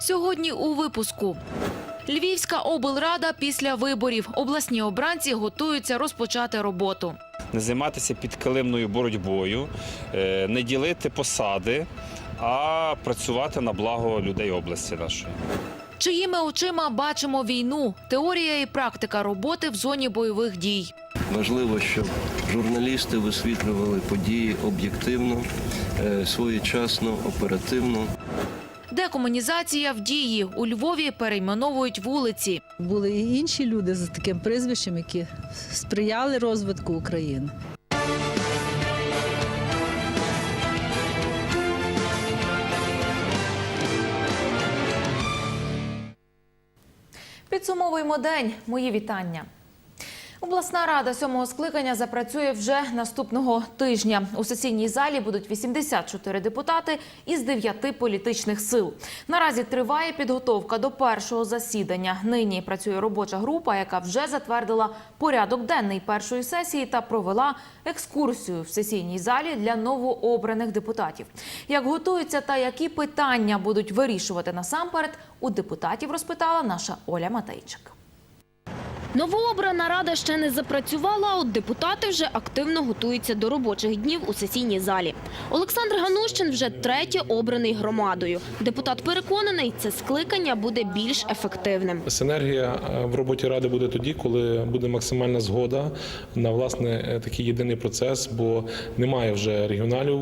Сьогодні у випуску. Львівська облрада після виборів. Обласні обранці готуються розпочати роботу. не займатися підкилимною боротьбою, е, не ділити посади, а працювати на благо людей області нашої. Чиїми очима бачимо війну, теорія і практика роботи в зоні бойових дій. Важливо, щоб журналісти висвітлювали події об'єктивно, е, своєчасно, оперативно. Декомунізація в дії. У Львові перейменовують вулиці. Були і інші люди з таким прізвищем, які сприяли розвитку України. Підсумовуємо день. Мої вітання. Обласна рада сьомого скликання запрацює вже наступного тижня. У сесійній залі будуть 84 депутати із 9 політичних сил. Наразі триває підготовка до першого засідання. Нині працює робоча група, яка вже затвердила порядок денний першої сесії та провела екскурсію в сесійній залі для новообраних депутатів. Як готуються та які питання будуть вирішувати насамперед, у депутатів розпитала наша Оля Матейчик. Новообрана рада ще не запрацювала, от депутати вже активно готуються до робочих днів у сесійній залі. Олександр Ганущин вже третє обраний громадою. Депутат переконаний, це скликання буде більш ефективним. Синергія е, в роботі ради буде тоді, коли буде максимальна згода на власне е, такий єдиний процес, бо немає вже регіоналів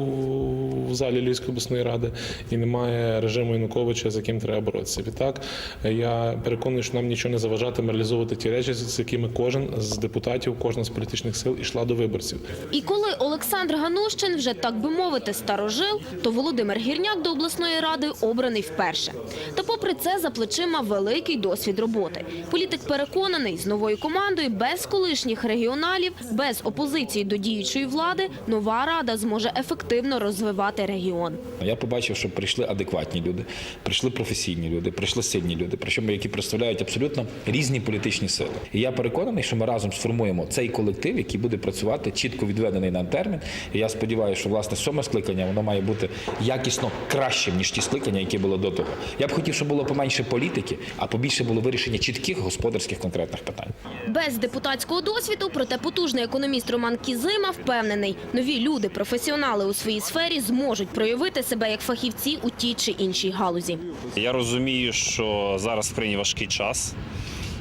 в залі Львівської обласної ради і немає режиму Януковича, з яким треба боротися. Відтак е, я переконаний, що нам нічого не заважатиме реалізовувати ті речі, з якими кожен з депутатів, кожна з політичних сил ішла до виборців. І коли Олександр Ганущин вже так би мовити старожил, то Володимир Гірняк до обласної ради обраний вперше. Та попри це за плечима великий досвід роботи. Політик переконаний, з новою командою без колишніх регіоналів, без опозиції до діючої влади, нова рада зможе ефективно розвивати регіон. Я побачив, що прийшли адекватні люди, прийшли професійні люди, прийшли сильні люди, причому які представляють абсолютно різні політичні сили. І я переконаний, що ми разом сформуємо цей колектив, який буде працювати чітко відведений нам термін. І я сподіваюся, що власне сьоме скликання воно має бути якісно кращим ніж ті скликання, які були до того. Я б хотів, щоб було поменше політики, а побільше було вирішення чітких господарських конкретних питань. Без депутатського досвіду, проте потужний економіст Роман Кізима впевнений, нові люди, професіонали у своїй сфері зможуть проявити себе як фахівці у тій чи іншій галузі. Я розумію, що зараз в країні важкий час.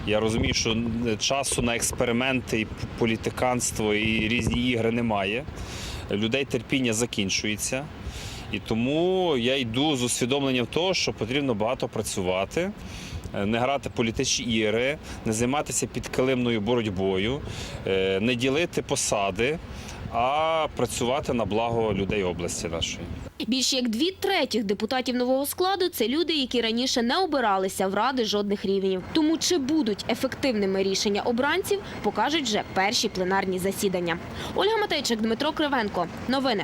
Я розумію, що часу на експерименти, і політиканство і різні ігри немає. Людей терпіння закінчується. І тому я йду з усвідомленням того, що потрібно багато працювати, е, не грати політичні ігри, не займатися підкилимною боротьбою, е, не ділити посади, а працювати на благо людей області нашої. Більш як дві третіх депутатів нового складу це люди, які раніше не обиралися в ради жодних рівнів. Тому чи будуть ефективними рішення обранців, покажуть вже перші пленарні засідання. Ольга Матейчик, Дмитро Кривенко. Новини.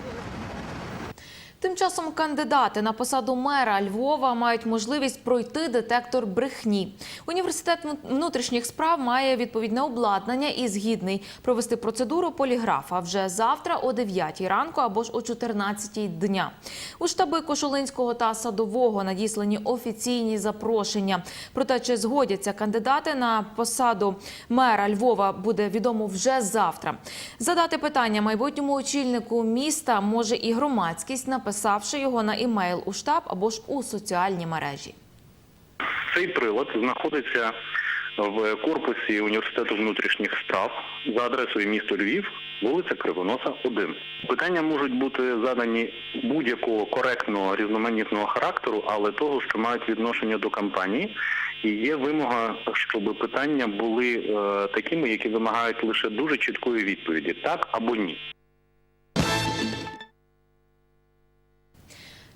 Тим часом кандидати на посаду мера Львова мають можливість пройти детектор брехні. Університет внутрішніх справ має відповідне обладнання і згідний провести процедуру поліграфа вже завтра о 9 ранку або ж о 14 дня. У штаби Кошулинського та Садового надіслані офіційні запрошення. Про те, чи згодяться кандидати на посаду мера Львова, буде відомо вже завтра. Задати питання майбутньому очільнику міста може і громадськість, написавши його на імейл у штаб або ж у соціальні мережі. Цей прилад знаходиться в корпусі університету внутрішніх справ за адресою місто Львів, вулиця Кривоноса, 1. Питання можуть бути задані будь-якого коректного різноманітного характеру, але того, що мають відношення до кампанії. І є вимога, щоб питання були е, такими, які вимагають лише дуже чіткої відповіді так або ні.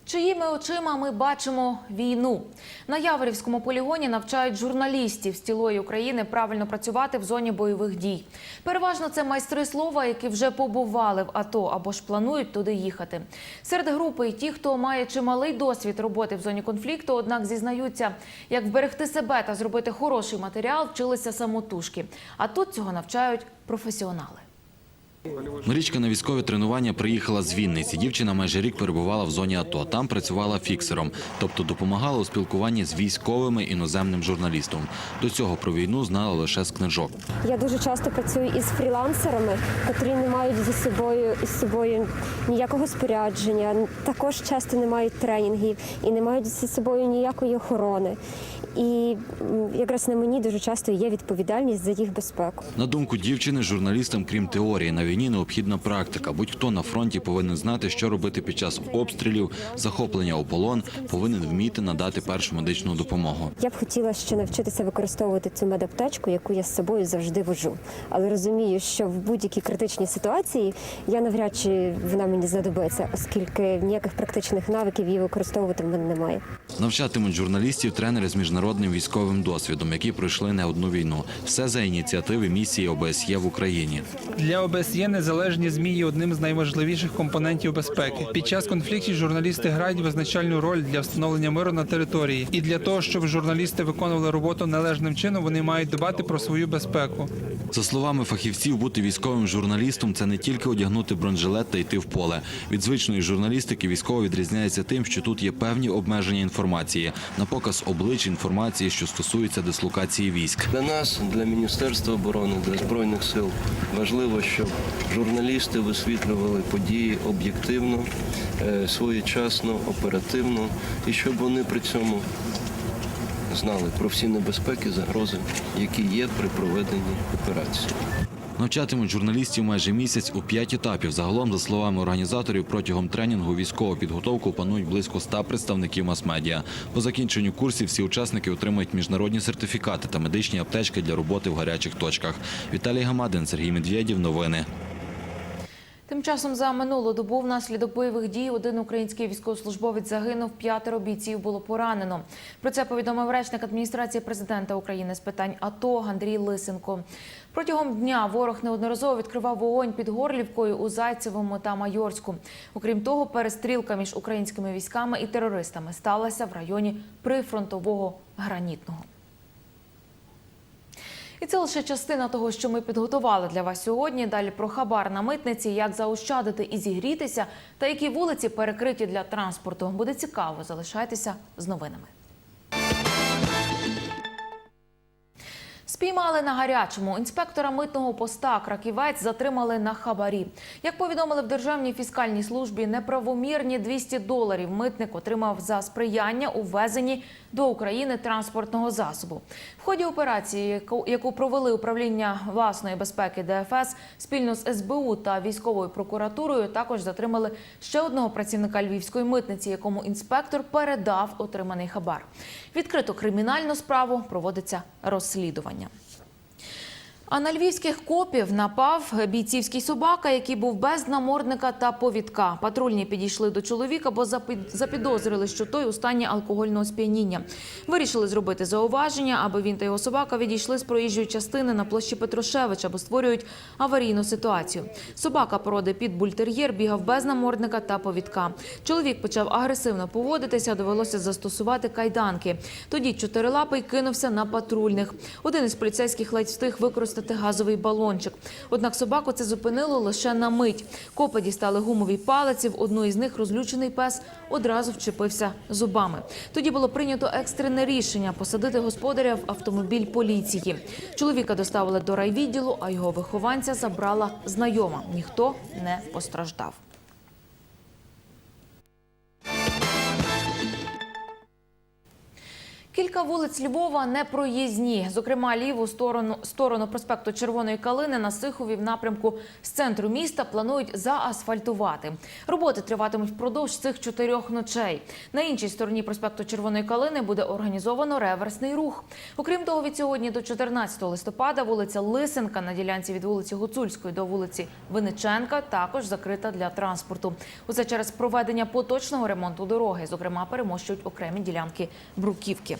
Чиїми очима ми бачимо війну на Яворівському полігоні навчають журналістів з цілої України правильно працювати в зоні бойових дій. Переважно це майстри слова, які вже побували в АТО або ж планують туди їхати. Серед групи і ті, хто має чималий досвід роботи в зоні конфлікту, однак зізнаються, як вберегти себе та зробити хороший матеріал, вчилися самотужки. А тут цього навчають професіонали. Марічка на військові тренування приїхала з Вінниці. Дівчина майже рік перебувала в зоні АТО. Там працювала фіксером, тобто допомагала у спілкуванні з військовими іноземним журналістом. До цього про війну знала лише з книжок. Я дуже часто працюю із фрілансерами, котрі не мають зі собою із собою ніякого спорядження, також часто не мають тренінгів і не мають зі собою ніякої охорони. І якраз на мені дуже часто є відповідальність за їх безпеку. На думку дівчини, журналістам, крім теорії, на війні необхідна практика. Будь-хто на фронті повинен знати, що робити під час обстрілів, захоплення у полон, повинен вміти надати першу медичну допомогу. Я б хотіла ще навчитися використовувати цю медаптечку, яку я з собою завжди вожу. Але розумію, що в будь-якій критичній ситуації я навряд чи вона мені знадобиться, оскільки ніяких практичних навиків її використовувати в мене немає. Навчатимуть журналістів тренери з міжнародним військовим досвідом, які пройшли не одну війну. Все за ініціативи місії ОБСЄ в Україні. Для ОБСЄ незалежні ЗМІ є одним з найважливіших компонентів безпеки. Під час конфліктів журналісти грають визначальну роль для встановлення миру на території. І для того, щоб журналісти виконували роботу належним чином, вони мають дбати про свою безпеку. За словами фахівців, бути військовим журналістом це не тільки одягнути бронежилет та йти в поле. Від звичної журналістики військово відрізняється тим, що тут є певні обмеження інформації на показ облич інформації, що стосується дислокації військ. Для нас, для Міністерства оборони, для Збройних сил важливо, щоб журналісти висвітлювали події об'єктивно, е, своєчасно, оперативно, і щоб вони при цьому знали про всі небезпеки, загрози, які є при проведенні операції. Навчатимуть журналістів майже місяць у п'ять етапів. Загалом, за словами організаторів, протягом тренінгу військову підготовку панують близько ста представників мас-медіа. По закінченню курсів всі учасники отримають міжнародні сертифікати та медичні аптечки для роботи в гарячих точках. Віталій Гамадин, Сергій Медведєв. Новини. Тим часом за минулу добу внаслідок бойових дій один український військовослужбовець загинув, п'ятеро бійців було поранено. Про це повідомив речник адміністрації президента України з питань АТО Андрій Лисенко. Протягом дня ворог неодноразово відкривав вогонь під Горлівкою у Зайцевому та Майорську. Окрім того, перестрілка між українськими військами і терористами сталася в районі прифронтового гранітного. І це лише частина того, що ми підготували для вас сьогодні. Далі про хабар на митниці, як заощадити і зігрітися, та які вулиці перекриті для транспорту. Буде цікаво. Залишайтеся з новинами. Спіймали на гарячому. Інспектора митного поста Краківець затримали на хабарі. Як повідомили в Державній фіскальній службі, неправомірні 200 доларів митник отримав за сприяння у ввезенні до України транспортного засобу. В ході операції, яку- провели управління власної безпеки ДФС спільно з СБУ та військовою прокуратурою, також затримали ще одного працівника львівської митниці, якому інспектор передав отриманий хабар. Відкрито кримінальну справу проводиться розслідування. А на львівських копів напав бійцівський собака, який був без намордника та повідка. Патрульні підійшли до чоловіка, бо запід- запідозрили, що той у стані алкогольного сп'яніння. Вирішили зробити зауваження, аби він та його собака відійшли з проїжджої частини на площі Петрошевича, бо створюють аварійну ситуацію. Собака породи підбультер'єр бігав без намордника та повідка. Чоловік почав агресивно поводитися, довелося застосувати кайданки. Тоді чотирилапий кинувся на патрульних. Один із поліцейських ледь встиг використати газовий балончик. Однак собаку це зупинило лише на мить. Копи дістали гумові палиці. В одну із них розлючений пес одразу вчепився зубами. Тоді було прийнято екстрене рішення посадити господаря в автомобіль поліції. Чоловіка доставили до райвідділу, а його вихованця забрала знайома. Ніхто не постраждав. Кілька вулиць Львова непроїзні. Зокрема, ліву сторону сторону проспекту Червоної Калини на Сихові в напрямку з центру міста планують заасфальтувати. Роботи триватимуть впродовж цих чотирьох ночей. На іншій стороні проспекту Червоної Калини буде організовано реверсний рух. Окрім того, від сьогодні до 14 листопада вулиця Лисенка на ділянці від вулиці Гуцульської до вулиці Виниченка також закрита для транспорту. Усе через проведення поточного ремонту дороги. Зокрема, перемощують окремі ділянки бруківки.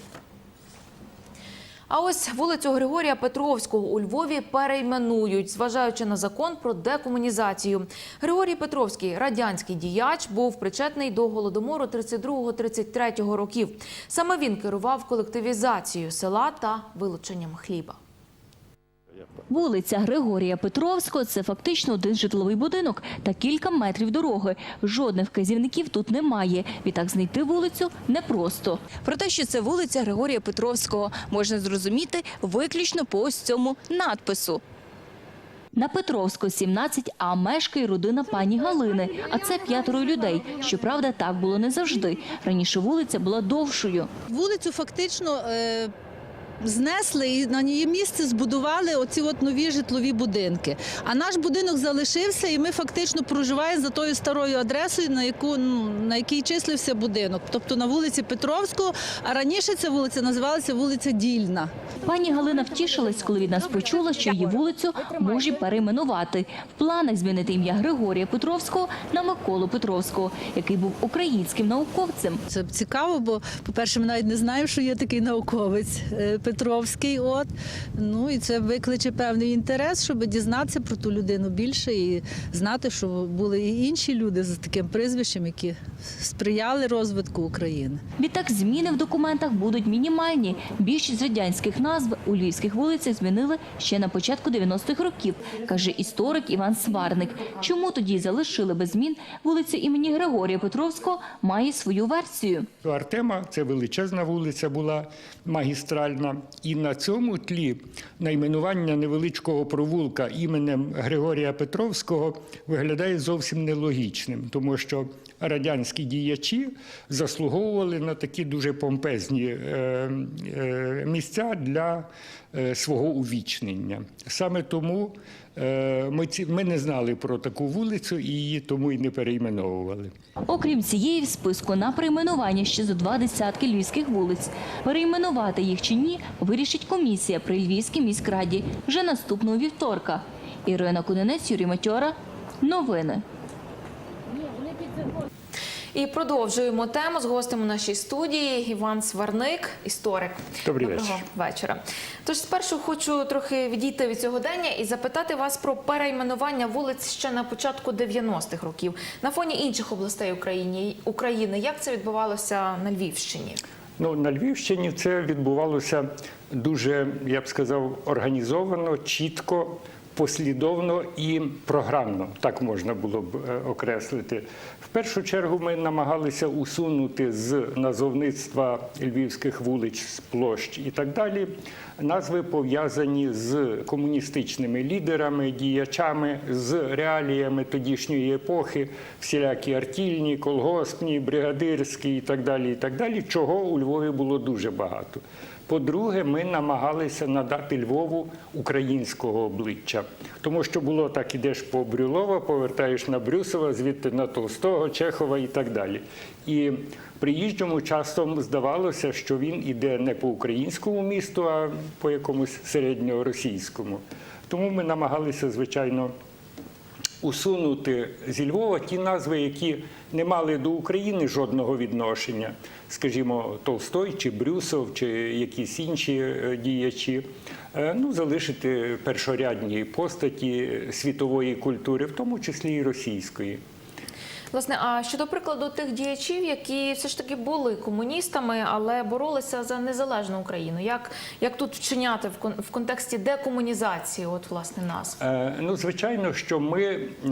А ось вулицю Григорія Петровського у Львові перейменують, зважаючи на закон про декомунізацію. Григорій Петровський, радянський діяч, був причетний до голодомору 32-33 років. Саме він керував колективізацією села та вилученням хліба. Вулиця Григорія Петровського – це фактично один житловий будинок та кілька метрів дороги. Жодних вказівників тут немає. Відтак знайти вулицю непросто. Про те, що це вулиця Григорія Петровського, можна зрозуміти виключно по ось цьому надпису. На Петровського 17 а мешкає родина пані Галини. А це п'ятеро людей. Щоправда, так було не завжди. Раніше вулиця була довшою. Вулицю фактично е, знесли і на її місце збудували оці от нові житлові будинки. А наш будинок залишився, і ми фактично проживаємо за тою старою адресою, на яку ну, на якій числився будинок, тобто на вулиці Петровського. А раніше ця вулиця називалася вулиця Дільна. Пані Галина втішилась, коли від нас почула, що її вулицю можуть перейменувати. В планах змінити ім'я Григорія Петровського на Миколу Петровського, який був українським науковцем. Це цікаво, бо, по-перше, ми навіть не знаємо, що є такий науковець е, Петровський. От. Ну і це викличе певний інтерес, щоб дізнатися про ту людину більше і знати, що були і інші люди з таким прізвищем, які сприяли розвитку України. Відтак зміни в документах будуть мінімальні. Більшість радянських назв у львівських вулицях змінили ще на початку 90-х років, каже історик Іван Сварник. Чому тоді залишили без змін вулицю імені Григорія Петровського має свою версію. Артема це величезна вулиця була магістральна, і на цьому тлі найменування невеличкого провулка іменем Григорія Петровського виглядає зовсім нелогічним, тому що радянські діячі заслуговували на такі дуже помпезні е, е, місця для е, свого увічнення. Саме тому ми, ми не знали про таку вулицю і її тому і не перейменовували. Окрім цієї в списку на перейменування ще зо два десятки львівських вулиць. Перейменувати їх чи ні вирішить комісія при Львівській міськраді вже наступного вівторка. Ірина Кунинець, Юрій Матьора. Новини. І продовжуємо тему з гостем у нашій студії Іван Сварник, історик. Добрий Доброго вечір. вечора. Тож спершу хочу трохи відійти від цього дення і запитати вас про перейменування вулиць ще на початку 90-х років. На фоні інших областей України, України як це відбувалося на Львівщині? Ну, на Львівщині це відбувалося дуже, я б сказав, організовано, чітко, послідовно і програмно. Так можна було б е, окреслити. В першу чергу ми намагалися усунути з назовництва львівських вулиць, площ і так далі назви пов'язані з комуністичними лідерами, діячами, з реаліями тодішньої епохи, всілякі артільні, колгоспні, бригадирські і так далі, і так далі, чого у Львові було дуже багато. По-друге, ми намагалися надати Львову українського обличчя, тому що було так: ідеш по Брюлова, повертаєш на Брюсова, звідти на Толстого, Чехова і так далі. І приїжджому часом здавалося, що він іде не по українському місту, а по якомусь середньоросійському. Тому ми намагалися, звичайно, усунути зі Львова ті назви, які не мали до України жодного відношення, скажімо, Толстой чи Брюсов, чи якісь інші е, діячі. Е, Ну, залишити першорядні постаті світової культури, в тому числі і російської. Власне, а щодо прикладу тих діячів, які все ж таки були комуністами, але боролися за незалежну Україну, як, як тут вчиняти в, кон, в контексті декомунізації, от власне нас? Е, Ну, звичайно, що ми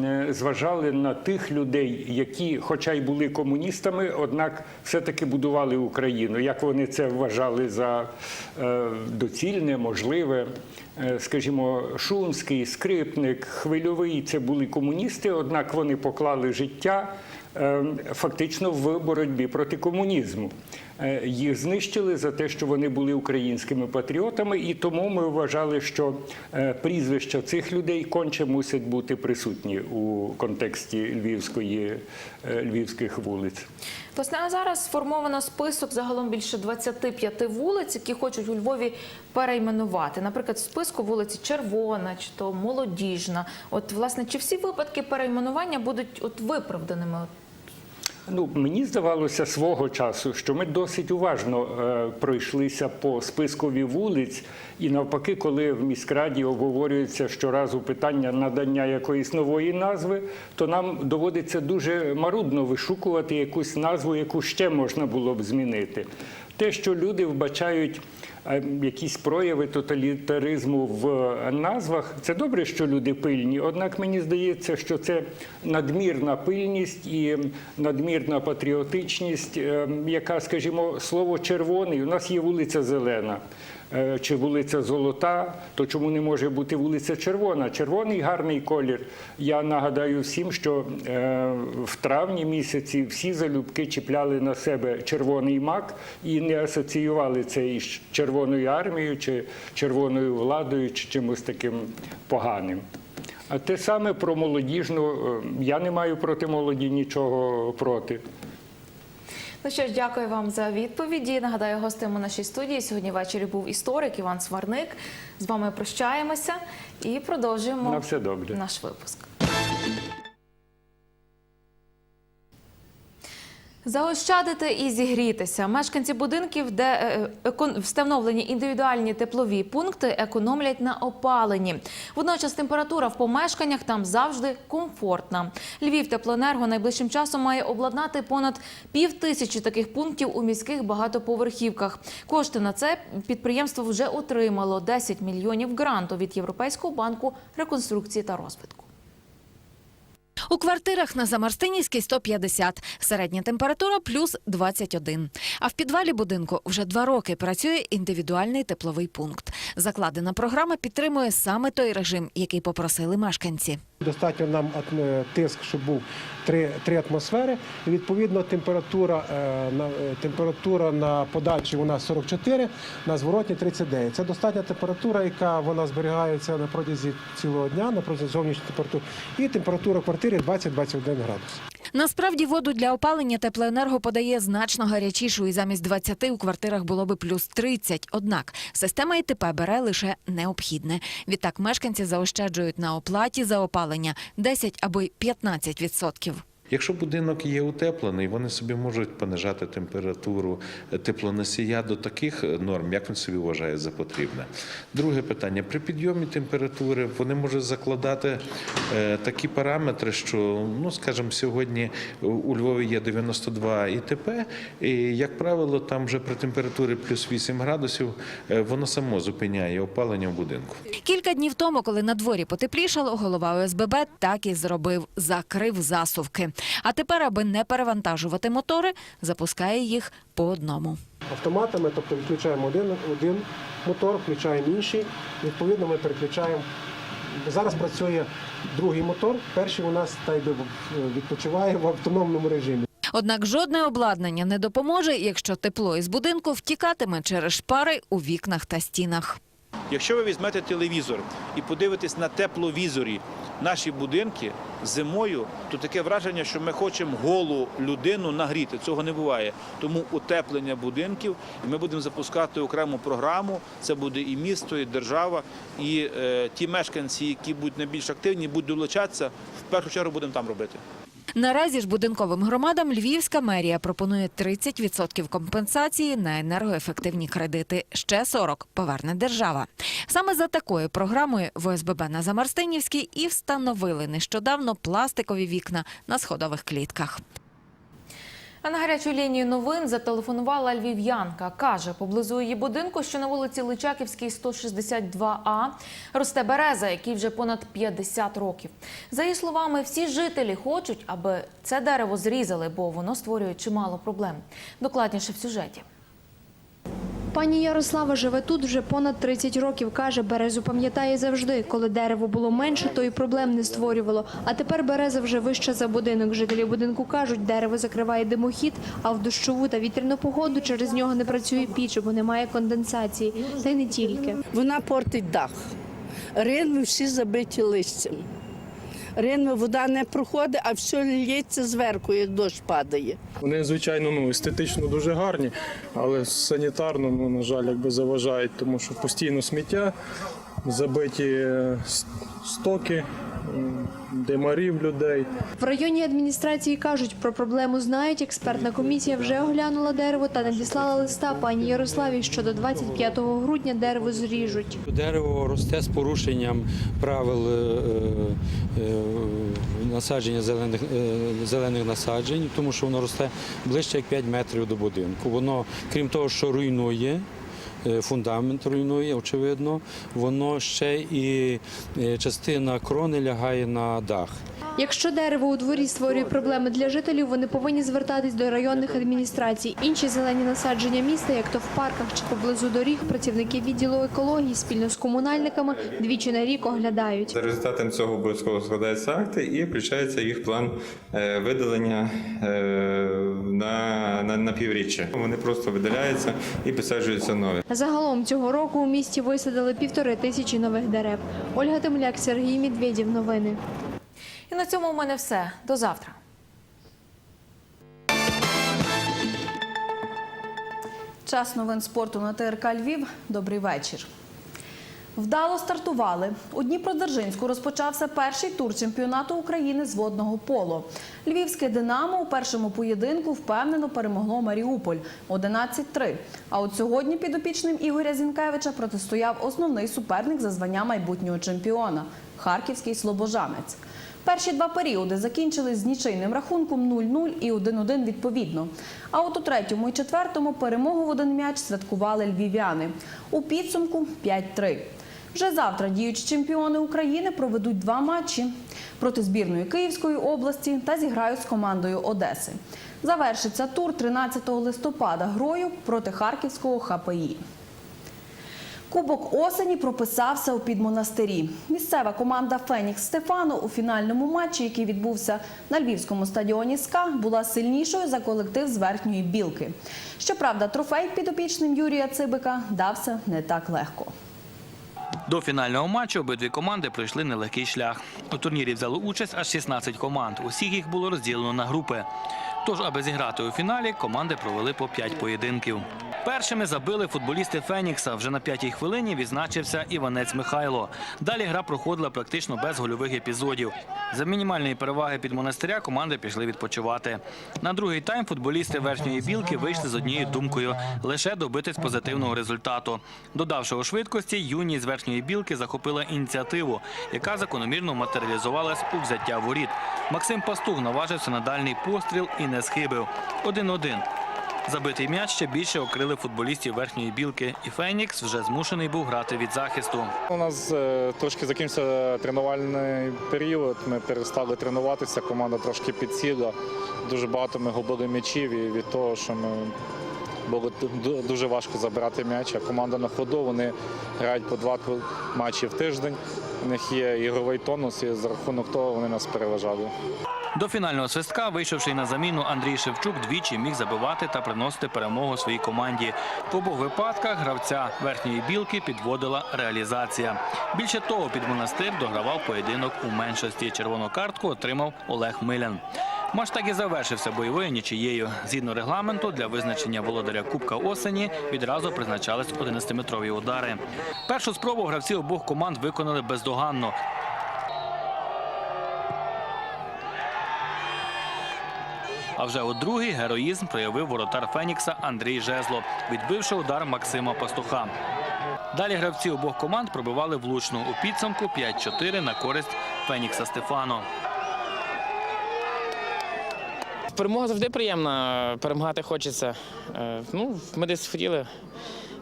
е, зважали на тих людей, які, хоча й були комуністами, однак все-таки будували Україну. Як вони це вважали за е, доцільне, можливе. Е, Скажімо, Шумський, Скрипник, Хвильовий це були комуністи, однак вони поклали життя фактично в боротьбі проти комунізму. Е, Їх знищили за те, що вони були українськими патріотами, і тому ми вважали, що е, прізвища цих людей конче мусять бути присутні у контексті львівської, е, львівських вулиць. Власне, а зараз сформовано список загалом більше 25 вулиць, які хочуть у Львові перейменувати. Наприклад, в списку вулиці Червона чи то Молодіжна. От, власне, чи всі випадки перейменування будуть от виправданими? Ну, мені здавалося свого часу, що ми досить уважно е, пройшлися по спискові вулиць, і навпаки, коли в міськраді обговорюється щоразу питання надання якоїсь нової назви, то нам доводиться дуже марудно вишукувати якусь назву, яку ще можна було б змінити. Те, що люди вбачають е, якісь прояви тоталітаризму в назвах, це добре, що люди пильні. Однак мені здається, що це надмірна пильність і надмірна патріотичність, е, яка, скажімо, слово червоний. У нас є вулиця Зелена. Е, Чи вулиця Золота, то чому не може бути вулиця Червона? Червоний гарний колір. Я нагадаю всім, що е, в травні місяці всі залюбки чіпляли на себе червоний мак і не асоціювали це із Червоною армією, чи червоною владою, чи чимось таким поганим. А те саме про молодіжну, е, я не маю проти молоді нічого проти. Ну що ж, дякую вам за відповіді. Нагадаю, гостем у нашій студії сьогодні ввечері був історик Іван Сварник. З вами прощаємося і продовжуємо На все добре. наш випуск. Заощадити і зігрітися. Мешканці будинків, де е, екон- встановлені індивідуальні теплові пункти, економлять на опаленні. Водночас температура в помешканнях там завжди комфортна. Львів теплоенерго найближчим часом має обладнати понад пів тисячі таких пунктів у міських багатоповерхівках. Кошти на це підприємство вже отримало 10 мільйонів гранту від Європейського банку реконструкції та розвитку. У квартирах на Замарстинівській 150, середня температура плюс 21. А в підвалі будинку вже два роки працює індивідуальний тепловий пункт. Закладена програма підтримує саме той режим, який попросили мешканці. Достатньо нам тиск, щоб був 3, 3 атмосфери. І, відповідно, температура, е, е, на подачі у нас 44, на зворотні 39. Це достатня температура, яка вона зберігається на протязі цілого дня, на протязі зовнішньої температури. І температура в квартирі 20-21 градус. Насправді воду для опалення теплоенерго подає значно гарячішу, і замість 20 у квартирах було би плюс 30. Однак система ІТП бере лише необхідне. Відтак мешканці заощаджують на оплаті за опалення 10 або й 15 відсотків. Якщо будинок є утеплений, вони собі можуть понижати температуру теплоносія до таких норм, як він собі вважає за потрібне. Друге питання: при підйомі температури вони можуть закладати е, такі параметри, що, ну скажімо, сьогодні у Львові є 92 ІТП, і, як правило, там вже при температурі плюс 8 градусів е, воно само зупиняє опалення в будинку. Кілька днів тому, коли на дворі потеплішало, голова ОСББ так і зробив – закрив засувки. А тепер, аби не перевантажувати мотори, запускає їх по одному. Автоматами, тобто відключаємо один, один мотор, включаємо інший. Відповідно, ми переключаємо. Зараз працює другий мотор. Перший у нас та й відпочиває в автономному режимі. Однак жодне обладнання не допоможе, якщо тепло із будинку втікатиме через шпари у вікнах та стінах. Якщо ви візьмете телевізор і подивитесь на тепловізорі наші будинки зимою, то таке враження, що ми хочемо голу людину нагріти. Цього не буває. Тому утеплення будинків, і ми будемо запускати окрему програму. Це буде і місто, і держава, і е, ті мешканці, які будуть найбільш активні, будуть долучатися. В першу чергу будемо там робити. Наразі ж будинковим громадам Львівська мерія пропонує 30% компенсації на енергоефективні кредити. Ще 40% поверне держава. Саме за такою програмою в ОСББ на Замарстинівській і встановили нещодавно пластикові вікна на сходових клітках. А на гарячу лінію новин зателефонувала львів'янка. Каже, поблизу її будинку, що на вулиці Личаківській, 162А, росте береза, який вже понад 50 років. За її словами, всі жителі хочуть, аби це дерево зрізали, бо воно створює чимало проблем. Докладніше в сюжеті. Пані Ярослава живе тут вже понад 30 років. Каже, березу пам'ятає завжди. Коли дерево було менше, то і проблем не створювало. А тепер береза вже вища за будинок. Жителі будинку кажуть, дерево закриває димохід, а в дощову та вітряну погоду через нього не працює піч, бо немає конденсації. Та й не тільки. Вона портить дах. Ринви всі забиті листям. Ринви вода не проходить, а все лється зверху, як дощ падає. Вони, звичайно, ну, естетично дуже гарні, але санітарно, ну, на жаль, якби заважають, тому що постійно сміття, забиті е, стоки, димарів людей. В районній адміністрації кажуть, про проблему знають. Експертна комісія вже оглянула дерево та надіслала листа пані Ярославі, що до 25 грудня дерево зріжуть. Дерево росте з порушенням правил е, е, насадження зелених, е, зелених насаджень, тому що воно росте ближче як 5 метрів до будинку. Воно, крім того, що руйнує. Е, Фундамент руйнує, очевидно, воно ще і е, частина крони лягає на дах. Якщо дерево у дворі створює проблеми для жителів, вони повинні звертатись до районних адміністрацій. Інші зелені насадження міста, як то в парках чи поблизу доріг, працівники відділу екології спільно з комунальниками двічі на рік оглядають. За результатом цього обов'язково складаються акти і включається їх план е, видалення на, на, на півріччя. Вони просто видаляються і підсаджуються нові. Загалом цього року у місті висадили півтори тисячі нових дерев. Ольга Темляк, Сергій Медведєв. Новини. І на цьому у мене все. До завтра. Час новин спорту на ТРК Львів. Добрий вечір. Вдало стартували. У Дніпродзержинську розпочався перший тур чемпіонату України з водного поло. Львівське Динамо у першому поєдинку впевнено перемогло Маріуполь 11-3. А от сьогодні підопічним Ігоря Зінкевича протистояв основний суперник за звання майбутнього чемпіона харківський слобожанець. Перші два періоди закінчились з нічийним рахунком 0-0 і 1-1 відповідно. А от у третьому і четвертому перемогу в один м'яч святкували львів'яни. У підсумку 5-3. Вже завтра діючі чемпіони України проведуть два матчі проти збірної Київської області та зіграють з командою Одеси. Завершиться тур 13 листопада грою проти Харківського ХПІ. Кубок осені прописався у підмонастирі. Місцева команда Фенікс Стефано у фінальному матчі, який відбувся на львівському стадіоні СКА, була сильнішою за колектив з верхньої білки. Щоправда, трофей підопічним Юрія Цибика дався не так легко. До фінального матчу обидві команди пройшли нелегкий шлях. У турнірі взяли участь аж 16 команд. Усіх їх було розділено на групи. Тож, аби зіграти у фіналі, команди провели по 5 поєдинків. Першими забили футболісти Фенікса. Вже на п'ятій хвилині відзначився Іванець Михайло. Далі гра проходила практично без гольових епізодів. За мінімальної переваги під монастиря команди пішли відпочивати. На другий тайм футболісти верхньої білки вийшли з однією думкою лише добитись позитивного результату. Додавши у швидкості, юні з верхньої білки захопила ініціативу, яка закономірно матеріалізувалась у взяття воріт. Максим Пастух наважився на дальній постріл і не схибив. 1-1. Забитий м'яч ще більше окрили футболістів верхньої білки, і Фенікс вже змушений був грати від захисту. У нас е, трошки закінчився тренувальний період. Ми перестали тренуватися, команда трошки підсіла. Дуже багато ми губили м'ячів і від того, що ми було дуже важко забирати м'яч. А команда на ходу, вони грають по два матчі в тиждень. У них є ігровий тонус, і за рахунок того вони нас переважали. До фінального свистка, вийшовши на заміну, Андрій Шевчук двічі міг забивати та приносити перемогу своїй команді. В обох випадках гравця верхньої білки підводила реалізація. Більше того, під монастир догравав поєдинок у меншості. Червону картку отримав Олег Милян. Матч так і завершився бойовою нічиєю. Згідно регламенту, для визначення володаря Кубка осені відразу призначались 11-метрові удари. Першу спробу гравці обох команд виконали бездоганно. А вже у другий героїзм проявив воротар Фенікса Андрій Жезло, відбивши удар Максима Пастуха. Далі гравці обох команд пробивали влучно у підсумку 5-4 на користь Фенікса Стефано. Перемога завжди приємна, перемагати хочеться. Е, Ну, ми десь хотіли,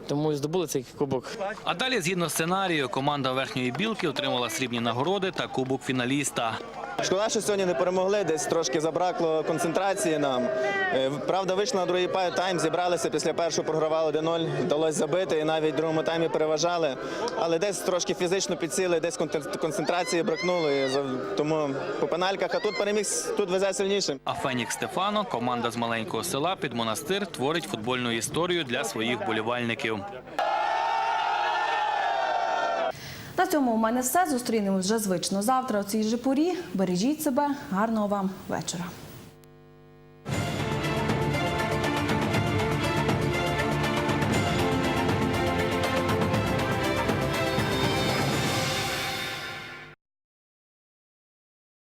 тому здобули цей кубок. А далі, згідно сценарію, команда верхньої білки отримала срібні нагороди та кубок фіналіста. Шкода, що сьогодні не перемогли, десь трошки забракло концентрації нам. Е, Правда, вийшли на другий тайм, зібралися після першого, програвали 1-0, вдалося забити і навіть в другому таймі переважали. Але десь трошки фізично підсіли, десь концентрації бракнуло. Тому по пенальках, а тут переміг, тут везе сильніше. А Фенікс Стефано, команда з маленького села під монастир, творить футбольну історію для своїх болівальників. На цьому у мене все. Зустрінемось вже звично завтра у цій же порі. Бережіть себе. Гарного вам вечора.